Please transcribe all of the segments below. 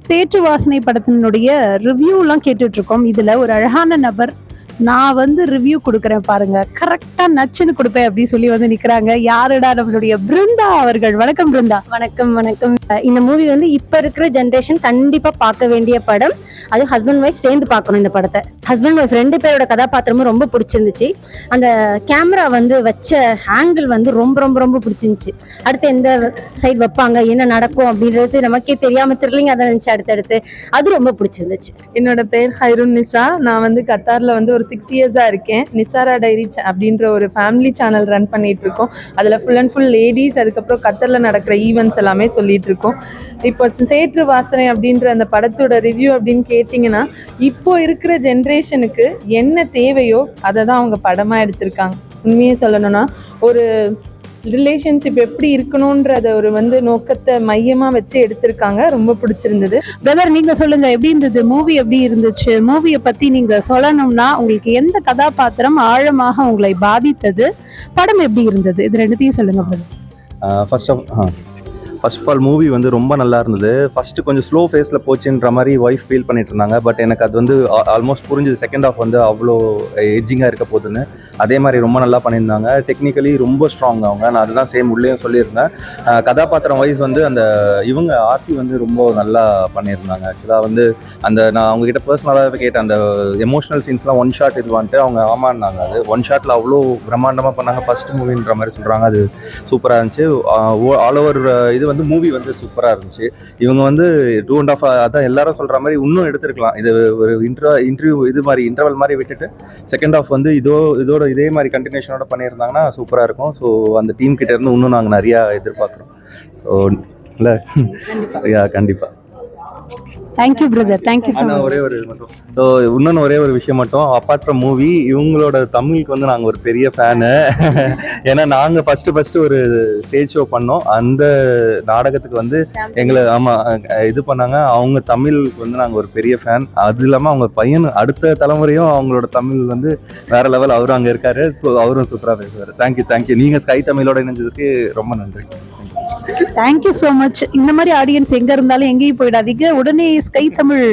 சேற்று வாசனை படத்தினுடைய ரிவ்யூலாம் கேட்டுட்டு இருக்கோம் இதுல ஒரு அழகான நபர் நான் வந்து ரிவ்யூ கொடுக்குறேன் பாருங்க. கரெக்டா நச்சுன்னு கொடுப்பேன் அப்படின்னு சொல்லி வந்து நிக்கிறாங்க. யாருடா நம்மளுடைய பிருந்தா அவர்கள்? வணக்கம் பிருந்தா. வணக்கம் வணக்கம். இந்த மூவி வந்து இப்ப இருக்கிற ஜென்ரேஷன் கண்டிப்பா பார்க்க வேண்டிய படம் அது ஹஸ்பண்ட் ஒய்ஃப் சேர்ந்து பார்க்கணும் இந்த படத்தை. ஹஸ்பண்ட் ஒய்ஃப் ரெண்டு பேரோட கதாபாத்திரமும் ரொம்ப பிடிச்சிருந்துச்சு. அந்த கேமரா வந்து வச்ச ஆங்கிள் வந்து ரொம்ப ரொம்ப ரொம்ப பிடிச்சிருந்துச்சு. அடுத்து எந்த சைட் வைப்பாங்க என்ன நடக்கும் அப்படின்றது நமக்கே தெரியாம த்ரில்லிங் அதை நினைச்சு அடுத்தடுத்து. அது ரொம்ப பிடிச்சிருந்துச்சு. என்னோட பேர் ஹைருன் நிசா. நான் வந்து கத்தார்ல வந்து ஒரு சிக்ஸ் இயர்ஸாக இருக்கேன். நிசாரா டைரி அப்படின்ற ஒரு ஃபேமிலி சேனல் ரன் பண்ணிட்டு இருக்கோம் அதில் ஃபுல் அண்ட் ஃபுல் லேடிஸ் அதுக்கப்புறம் கத்தரில் நடக்கிற ஈவெண்ட்ஸ் எல்லாமே சொல்லிட்டு இருக்கோம் இப்போ சேற்று வாசனை அப்படின்ற அந்த படத்தோட ரிவ்யூ அப்படின்னு கேட்டிங்கன்னா இப்போ இருக்கிற ஜென்ரேஷனுக்கு என்ன தேவையோ அதை தான் அவங்க படமாக எடுத்திருக்காங்க. உண்மையே சொல்லணும்னா ஒரு ரிலேஷன்ஷிப் எப்படி இருக்கணுன்றத ஒரு வந்து நோக்கத்தை மையமாக வச்சு எடுத்திருக்காங்க. ரொம்ப பிடிச்சிருந்தது. பிரதர் நீங்க சொல்லுங்க எப்படி இருந்தது? மூவி எப்படி இருந்துச்சு? மூவியை பத்தி நீங்க சொல்லணும்னா உங்களுக்கு எந்த கதாபாத்திரம் ஆழமாக உங்களை பாதித்தது? படம் எப்படி இருந்தது? இது ரெண்டுத்தையும் சொல்லுங்க brother first of first of all movie வந்து ரொம்ப நல்லா இருந்தது. ஃபர்ஸ்ட் கொஞ்சம் ஸ்லோ ஃபேஸில் போச்சுன்ற மாதிரி ஒய்ஃப் ஃபீல் பண்ணிட்டு இருந்தாங்க. பட் எனக்கு அது வந்து ஆல்மோஸ்ட் புரிஞ்சுது. செகண்ட் ஆஃப் வந்து அவ்வளோ ஏஜிங்காக இருக்க போகுதுன்னு அதே மாதிரி ரொம்ப நல்லா பண்ணியிருந்தாங்க. டெக்னிக்கலி ரொம்ப ஸ்ட்ராங் அவங்க. நான் அதுதான் சேம் உள்ளேயும் சொல்லியிருந்தேன். கதாபாத்திரம் வைஸ் வந்து அந்த இவங்க ஆர்த்தி வந்து ரொம்ப நல்லா பண்ணியிருந்தாங்க. ஆக்சுவலாக வந்து அந்த நான் அவங்க பர்சனலாக கேட்டேன். அந்த எமோஷனல் சீன்ஸ்லாம் ஒன் ஷாட் இது வந்துட்டு அவங்க ஆமான்னாங்க. அது ஒன் ஷாட்டில் அவ்வளோ பிரம்மாண்டமாக பண்ணாங்க. ஃபர்ஸ்ட் மூவின்ற மாதிரி சொல்கிறாங்க அது சூப்பராக இருந்துச்சு. ஆல் ஓவர் இது வந்து மூவி வந்து சூப்பராக இருந்துச்சு. இவங்க வந்து டூ அண்ட் ஆஃப் அதான் எல்லாரும் சொல்கிற மாதிரி இன்னும் எடுத்திருக்கலாம். இது ஒரு இன்டர்வ இன்டர்வியூ இது மாதிரி இன்டர்வல் மாதிரி விட்டுட்டு செகண்ட் ஆஃப் வந்து இதோ இதோட இதே மாதிரி கண்டினியூஷனோட பண்ணியிருந்தாங்கன்னா சூப்பராக இருக்கும். ஸோ அந்த டீம் கிட்ட இருந்து இன்னும் நாங்கள் நிறையா எதிர்பார்க்குறோம். ஸோ இல்லை? கண்டிப்பாக தேங்க்யூ பிரதர் தேங்க்யூ ஸோ ஒரே ஒரு இது மட்டும். ஸோ இன்னொன்று ஒரே ஒரு விஷயம் மட்டும். அப்பார்ட் ஃப்ரம் மூவி இவங்களோட தமிழுக்கு வந்து நாங்கள் ஒரு பெரிய ஃபேனு ஏன்னா நாங்கள் ஃபஸ்ட்டு ஃபஸ்ட்டு ஒரு ஸ்டேஜ் ஷோ பண்ணோம். அந்த நாடகத்துக்கு வந்து எங்களை ஆமாம் இது பண்ணாங்க. அவங்க தமிழுக்கு வந்து நாங்கள் ஒரு பெரிய ஃபேன் அது இல்லாமல் அவங்க பையன் அடுத்த தலைமுறையும் அவங்களோட தமிழ் வந்து வேற லெவல் அவரும் அங்கே இருக்காரு. ஸோ அவரும் சூப்பராக பேசுவார். தேங்க்யூ தேங்க்யூ நீங்கள் ஸ்கை தமிழோட இணைஞ்சதுக்கு ரொம்ப நன்றி. தேங்க்யூ ஸோ மச் இந்த மாதிரி ஆடியன்ஸ் எங்க இருந்தாலும் எங்கேயும் போயிடாதீங்க. உடனே ஸ்கை தமிழ்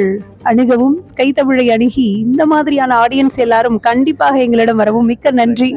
அணுகவும் ஸ்கை தமிழை அணுகி இந்த மாதிரியான ஆடியன்ஸ் எல்லாரும் கண்டிப்பாக எங்களிடம் வரவும் மிக்க நன்றி.